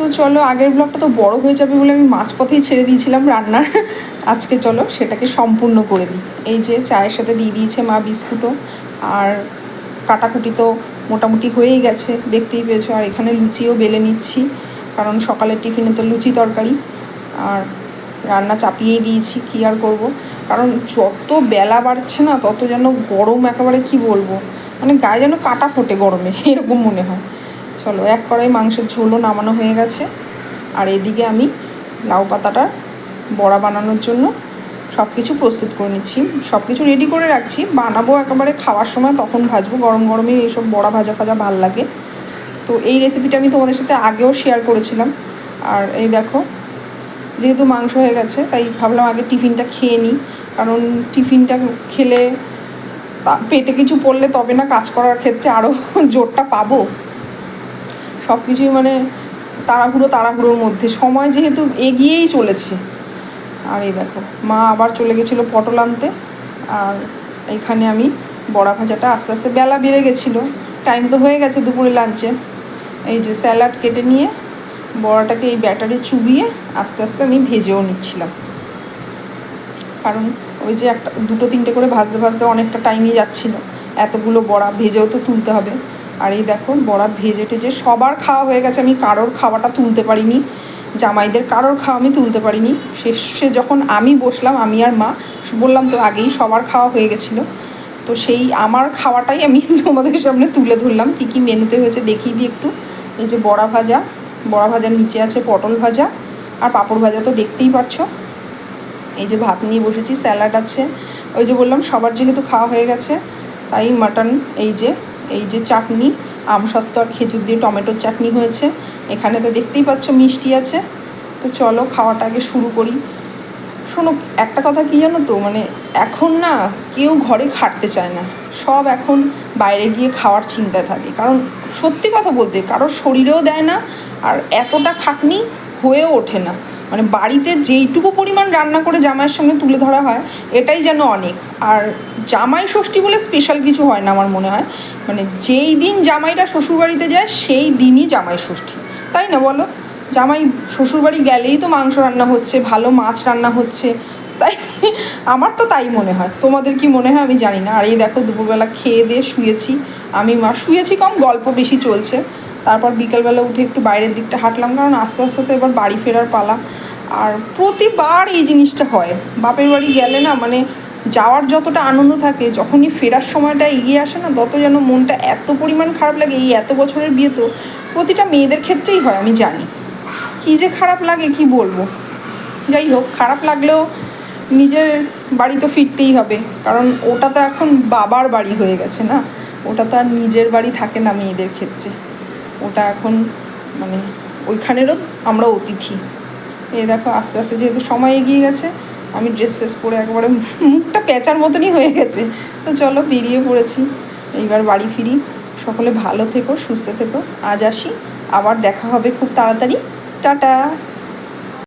তো চলো, আগের ব্লগটা তো বড় হয়ে যাবে বলে আমি মাঝপথেই ছেড়ে দিয়েছিলাম রান্নার। আজকে চলো, সেটাকে সম্পূর্ণ করে দিই। এই যে চায়ের সাথে দিয়ে দিয়েছে মা বিস্কুটও, আর কাটাকুটি তো মোটামুটি হয়েই গেছে, দেখতেই পেয়েছ। আর এখানে লুচিও বেলে নিচ্ছি, কারণ সকালের টিফিনে তো লুচি তরকারি। আর রান্না চাপিয়েই দিয়েছি, কী আর করব? কারণ যত বেলা বাড়ছে না, তত যেন গরম একেবারে কি বলব? মানে গায়ে যেন কাটা ফোটে গরমে, এরকম মনে হয়। চলো, এক কড়াই মাংসের ঝোলও নামানো হয়ে গেছে। আর এদিকে আমি লাউ পাতাটা বড়া বানানোর জন্য সব কিছু প্রস্তুত করে নিচ্ছি। সব কিছু রেডি করে রাখছি। বানাবো একেবারে খাওয়ার সময়, তখন ভাজবো। গরম গরমে এইসব বড়া ভাজা ভাজা ভালো লাগে। তো এই রেসিপিটা আমি তোমাদের সাথে আগেও শেয়ার করেছিলাম। আর এই দেখো, যেহেতু মাংস হয়ে গেছে, তাই ভাবলাম আগে টিফিনটা খেয়ে নিই। কারণ টিফিনটা খেলে পেটে কিছু পড়লে তবে না কাজ করার ক্ষেত্রে আরও জোরটা পাবো। সব কিছুই মানে তাড়াহুড়ো তাড়াহুড়োর মধ্যে। সময় যেহেতু এগিয়েই চলেছে। আর এই দেখো, মা আবার চলে গেছিল পটল আনতে। আর এখানে আমি বড়া ভাজাটা আস্তে আস্তে বেলা বেড়ে গেছিল। টাইম তো হয়ে গেছে দুপুরে লাঞ্চে এই যে স্যালাড কেটে নিয়ে বড়াটাকে এই ব্যাটারে চুবিয়ে আস্তে আস্তে আমি ভেজেও নিচ্ছিলাম। কারণ ওই যে একটা, দুটো তিনটে করে ভাজতে ভাজতে অনেকটা টাইমই যাচ্ছিল। এতগুলো বড়া ভেজেও তো তুলতে হবে। আর এই দেখো বড়া ভেজে টেজে সবার খাওয়া হয়ে গেছে। আমি কারোর খাওয়াটা তুলতে পারিনি, জামাইদের কারোর খাওয়া আমি তুলতে পারিনি। শেষে যখন আমি বসলাম, আমি আর মা, বললাম তো আগেই সবার খাওয়া হয়ে গেছিল। তো সেই আমার খাওয়াটাই আমি তোমাদের সামনে তুলে ধরলাম। কী কী মেনুতে হয়েছে দেখিয়ে দিই একটু। এই যে বড়া ভাজা, বড়া ভাজার নিচে আছে পটল ভাজা, আর পাঁপড় ভাজা তো দেখতেই পাচ্ছ। এই যে ভাত নিয়ে বসেছি, স্যালাড আছে। ওই যে বললাম, সবার যেহেতু খাওয়া হয়ে গেছে, তাই মাটন, এই যে এই যে চাটনি আমসত্ত্ব আর খেজুর দিয়ে টমেটোর চাটনি হয়েছে। এখানে তো দেখতেই পাচ্ছ মিষ্টি আছে। তো চলো খাওয়াটা আগে শুরু করি। শোনো, একটা কথা কি জানো তো? মানে এখন না কেউ ঘরে খাটতে চায় না। সব এখন বাইরে গিয়ে খাওয়ার চিন্তায় থাকে। কারণ সত্যি কথা বলতে, কারোর শরীরেও দেয় না আর এতটা খাটনি হয়েও ওঠে না। মানে বাড়িতে যেইটুকু পরিমাণ রান্না করে জামাইয়ের সামনে তুলে ধরা হয়, এটাই যেন অনেক। আর জামাই ষষ্ঠী বলে স্পেশাল কিছু হয় না আমার মনে হয়। মানে যেই দিন জামাইরা শ্বশুরবাড়িতে যায়, সেই দিনই জামাই ষষ্ঠী। তাই না বলো? জামাই শ্বশুরবাড়ি গেলেই তো মাংস রান্না হচ্ছে, ভালো মাছ রান্না হচ্ছে। তাই আমার তো তাই মনে হয়। তোমাদের কি মনে হয় আমি জানি না। আর এই দেখো দুপুরবেলা খেয়ে দিয়ে শুয়েছি। আমি মা, শুয়েছি কম, গল্প বেশি চলছে। তারপর বিকেলবেলা উঠে একটু বাইরের দিকটা হাঁটলাম, কারণ আস্তে আস্তে তো এবার বাড়ি ফেরার পালা। আর প্রতিবার এই জিনিসটা হয়। বাপের বাড়ি গেলে না মানে যাওয়ার যতটা আনন্দ থাকে, যখনই ফেরার সময়টা এগিয়ে আসে না, তত যেন মনটা এত পরিমাণ খারাপ লাগে। এই এত বছরের বিয়ে তো প্রতিটা মেয়েদের ক্ষেত্রেই হয়, আমি জানি। কী যে খারাপ লাগে, কি বলব? যাই হোক, খারাপ লাগলেও নিজের বাড়ি তো ফিরতেই হবে। কারণ ওটা তো এখন বাবার বাড়ি হয়ে গেছে না? ওটা তো আর নিজের বাড়ি থাকে না মেয়েদের ক্ষেত্রে। ওটা এখন মানে ওইখানেরও আমরা অতিথি। এই দেখো, আস্তে আস্তে যেহেতু সময় এগিয়ে গেছে, আমি ড্রেস ফ্রেস পরে একেবারে মুখটা প্যাঁচার মতনই হয়ে গেছে। তো চলো বেরিয়ে পড়েছি। এইবার বাড়ি ফিরি। সকলে ভালো থেকো, সুস্থ থেকো। আজ আসি। আবার দেখা হবে খুব তাড়াতাড়ি। টাটা!